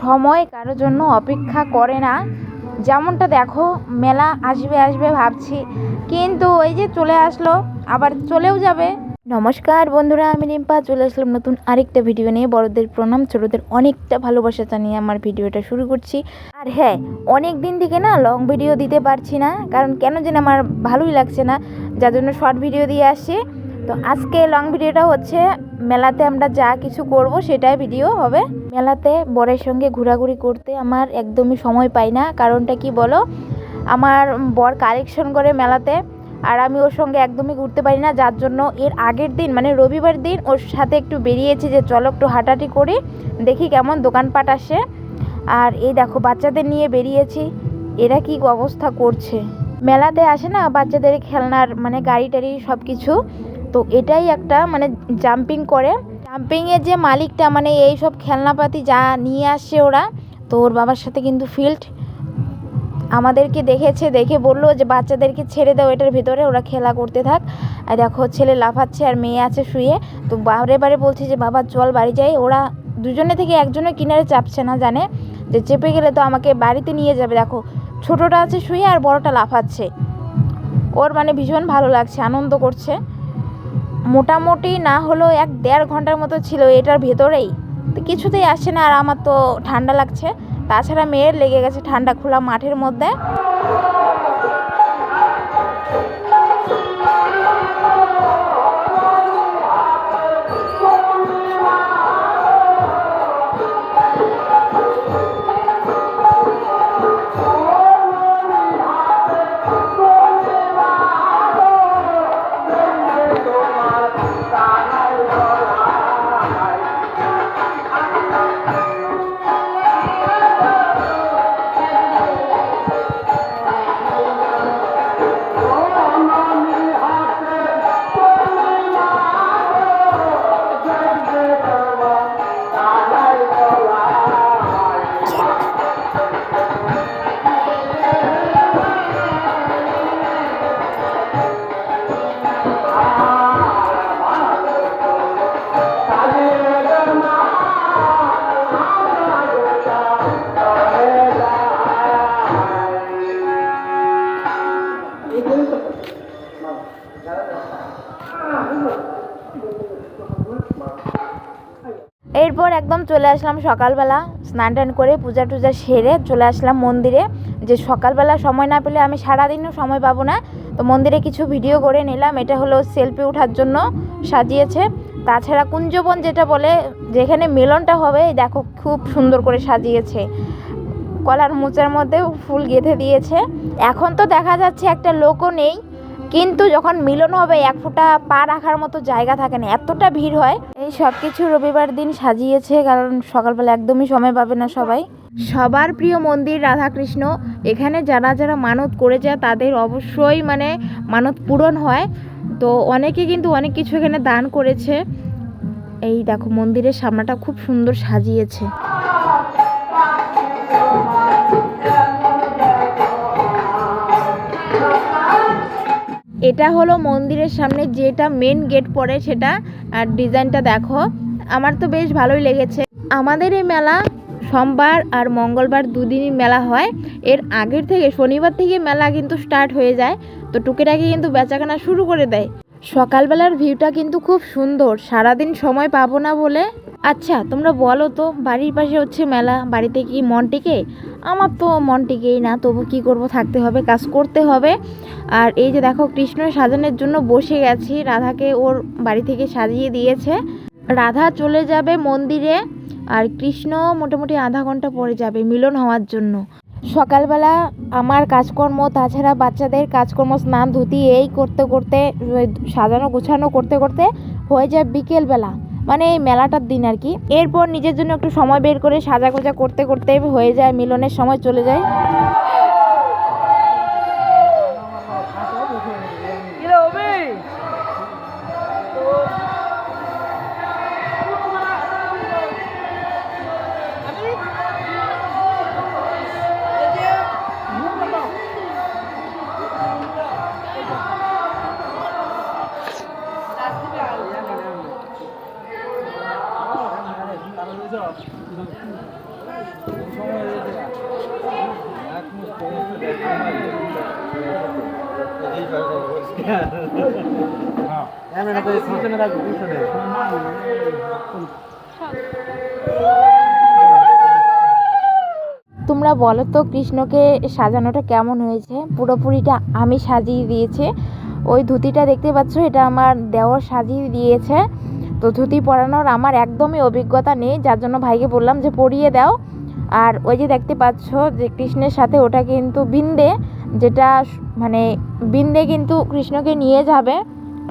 সময় কারোর জন্য অপেক্ষা করে না। যেমনটা দেখো, মেলা আসবে আসবে ভাবছি। কিন্তু ওই যে চলে আসলো, আবার চলেও যাবে। নমস্কার বন্ধুরা, আমি রিম্পা। চলে আসলাম নতুন আরেকটা ভিডিও নিয়ে। বড়দের প্রণাম, ছোটদের অনেকটা ভালোবাসা জানিয়ে আমার ভিডিওটা শুরু করছি। আর হ্যাঁ অনেক দিন থেকে না লং ভিডিও দিতে পারছি না, কারণ কেন যেন আমার ভালোই লাগছে না, যার জন্য শর্ট ভিডিও দিয়ে আসছি। তো আজকে লং ভিডিওটা হচ্ছে, মেলাতে আমরা যা কিছু করব, সেটাই ভিডিও হবে। মেলাতে বরের সঙ্গে ঘোরাঘুরি করতে আমার একদমই সময় পাই না। কারণটা কি বলো? আমার বর কালেকশন করে মেলাতে আর আমি ওর সঙ্গে একদমই ঘুরতে পারি না। যার জন্য এর আগের দিন মানে রবিবার দিন ওর সাথে একটু বেরিয়েছি যে চলো একটু হাঁটাহাঁটি করি, দেখি কেমন দোকানপাট আসে। আর এই দেখো, বাচ্চাদের নিয়ে বেরিয়েছি। এরা কি অবস্থা করছে? মেলাতে আসে না বাচ্চাদের খেলনার মানে গাড়ি টাড়ি সব কিছু তো এটাই একটা মানে জাম্পিং করে। জাম্পিংয়ের যে মালিকটা মানে এই সব খেলনাপাতি যা নিয়ে আসছে ওরা, তো ওর বাবার সাথে কিন্তু ফিল্ড আমাদেরকে দেখেছে, দেখে বলল যে বাচ্চাদেরকে ছেড়ে দাও, এটার ভিতরে ওরা খেলা করতে থাক। আর দেখো, ছেলে লাফাচ্ছে আর মেয়ে আছে শুয়ে। তো বারে বারে বলছে যে, বাবা, চল বাড়ি যাই। ওরা দুজনে থেকে একজনের কিনারে চাপছে না, জানে? যে চেপে গেলে তো আমাকে বাড়িতে নিয়ে যাবে। দেখো, ছোটোটা আছে শুয়ে আর বড়টা লাফাচ্ছে। ওর মানে ভীষণ ভালো লাগছে, আনন্দ করছে। মোটামুটি না হলেও এক দেড় ঘণ্টার মতো ছিল এটার ভেতরেই। তো কিছুতেই আসছে না আর আমার তো ঠান্ডা লাগছে। তাছাড়া মেয়ের লেগে গেছে ঠান্ডা খোলা মাঠের মধ্যে। এরপর একদম চলে আসলাম সকালবেলা, স্নান টান করে পূজা টুজা সেরে চলে আসলাম মন্দিরে। যে সকালবেলা সময় না পেলে আমি সারাদিনও সময় পাবো না, তো মন্দিরে কিছু ভিডিও করে নিলাম। এটা হলো সেলফি ওঠার জন্য সাজিয়েছে। তাছাড়া কুঞ্জবন যেটা বলে, যেখানে মিলনটা হবে দেখো খুব সুন্দর করে সাজিয়েছে। কলার মোচার মধ্যেও ফুল গেঁথে দিয়েছে। এখন তো দেখা যাচ্ছে একটা লোকও নেই। কিন্তু যখন মিলন হবে, এক ফোঁটা পা রাখার মতো জায়গা থাকে না, এতটা ভিড় হয়। এই সব কিছু রবিবার দিন সাজিয়েছে, কারণ সকালবেলা একদমই সময় পাবে না সবাই। সবার প্রিয় মন্দির রাধাকৃষ্ণ। এখানে যারা যারা মানত করে যায় তাদের অবশ্যই মানে মানত পূরণ হয়। তো অনেকে কিন্তু অনেক কিছু এখানে দান করেছে। এই দেখো, মন্দিরের সামনাটা খুব সুন্দর সাজিয়েছে। এটা হলো মন্দিরের সামনে যেটা মেন গেট পড়ে, সেটা, আর ডিজাইনটা দেখো। আমার তো বেশ ভালোই লেগেছে। আমাদের এই মেলা সোমবার আর মঙ্গলবার দুদিনই মেলা হয়। এর আগের থেকে, শনিবার থেকে মেলা কিন্তু স্টার্ট হয়ে যায়। তো টুকিটাকি কিন্তু বেচাকেনা শুরু করে দেয়। সকালবেলার ভিউটা কিন্তু খুব সুন্দর। সারাদিন সময় পাবো না বলে। আচ্ছা তোমরা বলো তো, বাড়ির পাশে হচ্ছে মেলা, বাড়িতে কি মন টিকে আমার তো মন টিকেই না, তবু কি করব, থাকতে হবে, কাজ করতে হবে। আর এই যে দেখো, কৃষ্ণ সাজানোর জন্য বসে গেছি, রাধাকে ওর বাড়ি থেকে সাজিয়ে দিয়েছে। রাধা চলে যাবে মন্দিরে, আর কৃষ্ণ মোটামুটি আধা ঘণ্টা পরে যাবে মিলন হওয়ার জন্য। সকালবেলা আমার কাজকর্ম, তাছাড়া বাচ্চাদের কাজকর্ম, স্নান ধুতি, এই করতে করতে সাজানো গোছানো করতে করতে হয়ে যায় বিকেলবেলা। মানে এই মেলাটার দিন আর কি। এরপর নিজের জন্য একটু সময় বের করে সাজা গোজা করতে করতে হয়ে যায়, মিলনের সময় চলে যায়। তোমরা বলো তো কৃষ্ণকে সাজানোটা কেমন হয়েছে? পুরোপুরিটা আমি সাজিয়ে দিয়েছি। ওই ধুতিটা দেখতে পাচ্ছ, এটা আমার দেওর সাজিয়ে দিয়েছে। তো ধুতি পরানোর আমার একদমই অভিজ্ঞতা নেই, যার জন্য ভাইকে বললাম যে পরিয়ে দাও। আর ওই যে দেখতে পাচ্ছ যে কৃষ্ণের সাথে ওটা কিন্তু বিন্দে যেটা মানে বিন্দে কিন্তু কৃষ্ণকে নিয়ে যাবে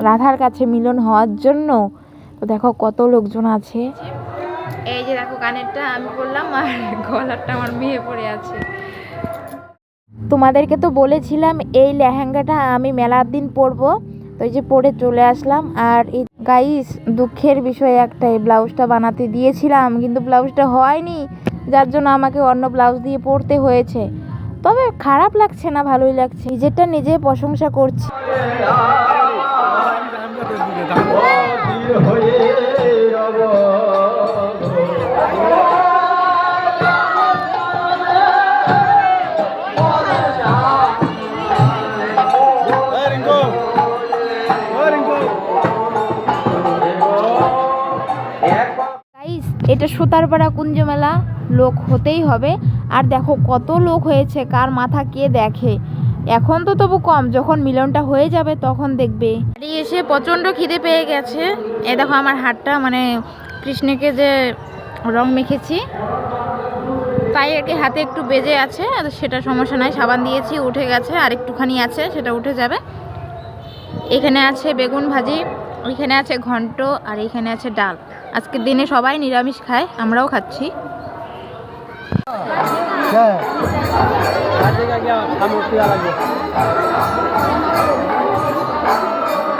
রাধার কাছে মিলন হওয়ার জন্য। তো দেখো কত লোকজন আছে। এই যে দেখো কানেরটা আমি বললাম আর গলারটা আমার মেয়ে পড়ে আছে। তোমাদেরকে তো বলেছিলাম এই লেহেঙ্গাটা আমি মেলার দিন পরবো। তো এই যে পরে চলে আসলাম আর এই গাইস দুঃখের বিষয় একটা এই ব্লাউজটা বানাতে দিয়েছিলাম কিন্তু ব্লাউজটা হয়নি। যার জন্য আমাকে অন্য ব্লাউজ দিয়ে পরতে হয়েছে। তবে খারাপ লাগছে না, ভালোই লাগছে। নিজেরটা নিজে প্রশংসা করছি। এটা সুতারপাড়া কুঞ্জ মেলা লোক হতেই হবে। আর দেখো কত লোক হয়েছে, কার মাথা কে দেখে। এখন তো তবু কম, যখন মিলনটা হয়ে যাবে তখন দেখবে। বাড়ি এসে প্রচণ্ড খিদে পেয়ে গেছে। এ দেখো আমার হাতটা মানে কৃষ্ণকে যে রং মেখেছি, তাই আর কি হাতে একটু বেজে আছে। সেটা সমস্যা নাই, সাবান দিয়েছি, উঠে গেছে, আর একটুখানি আছে, সেটা উঠে যাবে। এখানে আছে বেগুন ভাজি, এখানে আছে ঘন্ট, আর এখানে আছে ডাল। আজকের দিনে সবাই নিরামিষ খায়, আমরাও খাচ্ছি।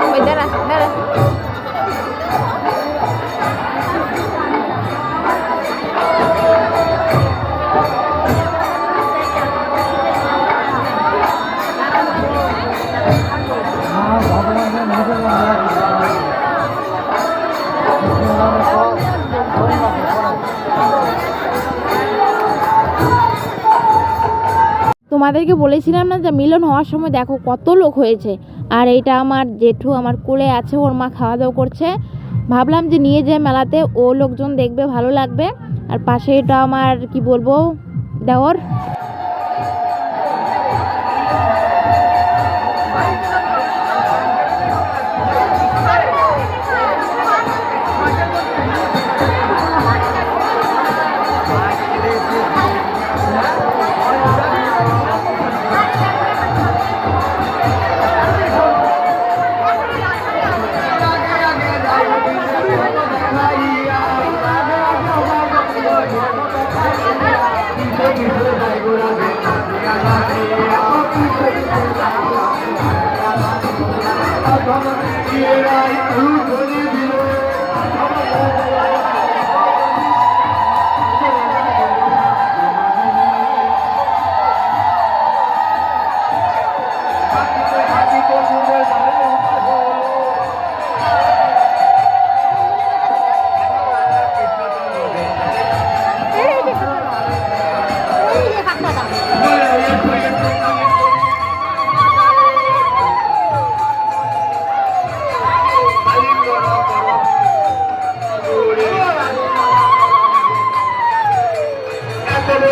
ওই দাঁড়া দাঁড়া তোমাদেরকে বলেছিলাম না যে মিলন হওয়ার সময় দেখো কত লোক হয়েছে। আর এইটা আমার জেঠু আমার কোলে আছে, ওর মা খাওয়া দাওয়া করছে। ভাবলাম যে নিয়ে যায় মেলাতে, ও লোকজন দেখবে, ভালো লাগবে। আর পাশে এটা আমার, কি বলব, দেওর।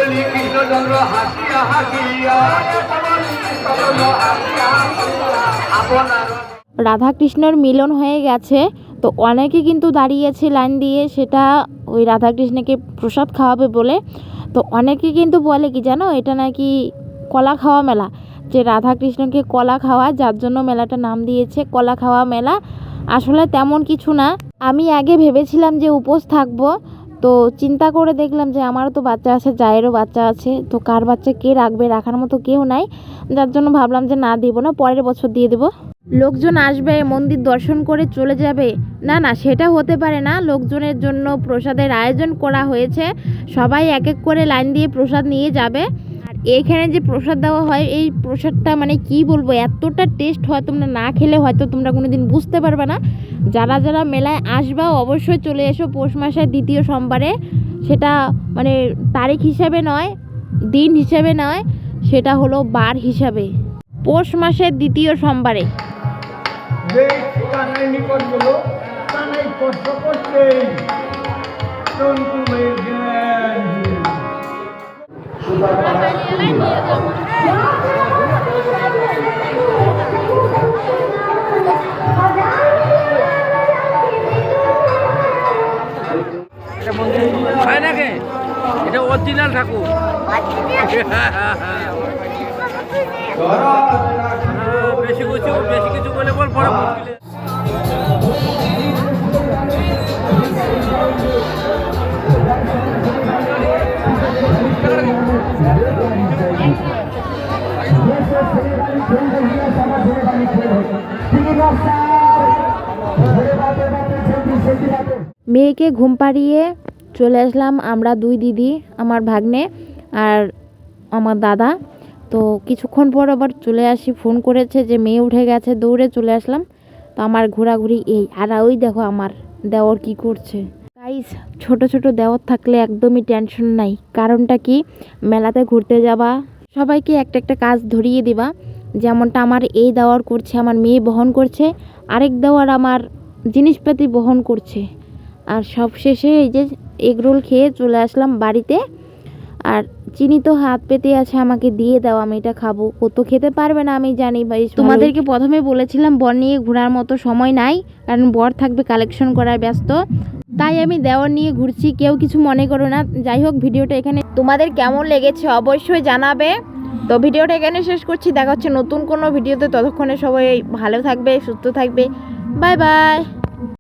বলি কৃষ্ণচন্দ্র হাসিয়া হাসিয়া। রাধাকৃষ্ণের মিলন হয়ে গেছে, তো অনেকে কিন্তু দাঁড়িয়েছে লাইন দিয়ে, সেটা ওই রাধাকৃষ্ণকে প্রসাদ খাওয়াবে বলে। তো অনেকে কিন্তু বলে কি জানো, এটা নাকি কলা খাওয়া মেলা, যে রাধাকৃষ্ণকে কলা খাওয়া, যার জন্য মেলাটা নাম দিয়েছে কলা খাওয়া মেলা। আসলে তেমন কিছু না। আমি আগে ভেবেছিলাম যে উপোস থাকব তো চিন্তা করে দেখলাম যে আমারও তো বাচ্চা আছে, জায়েরও বাচ্চা আছে, তো কার বাচ্চা কে রাখবে, রাখার মতো কেউ নাই। যার জন্য ভাবলাম যে না দিব না, পরের বছর দিয়ে দেবো। লোকজন আসবে, মন্দির দর্শন করে চলে যাবে। না না, সেটা হতে পারে না। লোকজনের জন্য প্রসাদের আয়োজন করা হয়েছে। সবাই এক এক করে লাইন দিয়ে প্রসাদ নিয়ে যাবে। এইখানে যে প্রসাদ দেওয়া হয়, এই প্রসাদটা মানে কি বলব, এতটা টেস্ট হয় তোমরা না খেলে হয়তো তোমরা কোনো দিন বুঝতে পারবে না। যারা যারা মেলায় আসবা, অবশ্যই চলে এসো পৌষ মাসের দ্বিতীয় সোমবারে। সেটা মানে তারিখ হিসাবে নয়, দিন হিসাবে নয়, সেটা হলো বার হিসাবে। পৌষ মাসের দ্বিতীয় সোমবারে। হয় নাকি এটা অরিজিনাল ঠাকুর বেশি কিছু বেশি কিছু বলে বল পরে মুশকিলে। মেয়েকে ঘুম পাড়িয়ে চলে আসলাম আমরা দুই দিদি, আমার ভাগ্নে আর আমার দাদা। তো কিছুক্ষণ পর আবার চলে আসি, ফোন করেছে যে মেয়ে উঠে গেছে, দৌড়ে চলে আসলাম। তো আমার ঘোরাঘুরি এই, আর ওই দেখো আমার দেওর কি করছে। গাইস ছোট ছোট দেওর থাকলে একদমই টেনশন নাই। কারণটা কি? মেলাতে ঘুরতে যাবা, সবাইকে একটা একটা কাজ ধরিয়ে দিবা। যেমনটা আমার এই দেওয়ার করছে আমার মেয়ে বহন করছে আরেক দেওয়ার আমার জিনিসপাতি বহন করছে। আর সবশেষে এই যে এগরোল খেয়ে চলে আসলাম বাড়িতে। আর চিনি তো হাত পেতে আছে আমাকে দিয়ে দাও আমি এটা খাব। ও তো খেতে পারবে না আমি জানি ভাই তোমাদেরকে প্রথমে বলেছিলাম বর নিয়ে ঘোরার মতো সময় নাই কারণ বর থাকবে কালেকশন করায় ব্যস্ত। তাই আমি দেওয়ার নিয়ে ঘুরছি কেউ কিছু মনে করো না। যাই হোক ভিডিওটা এখানে তোমাদের কেমন লেগেছে অবশ্যই জানাবে। তো ভিডিওটা এখানে শেষ করছি। দেখা হচ্ছে নতুন কোনো ভিডিওতে। ততক্ষণে সবাই ভালো থাকবে, সুস্থ থাকবে। Bye bye.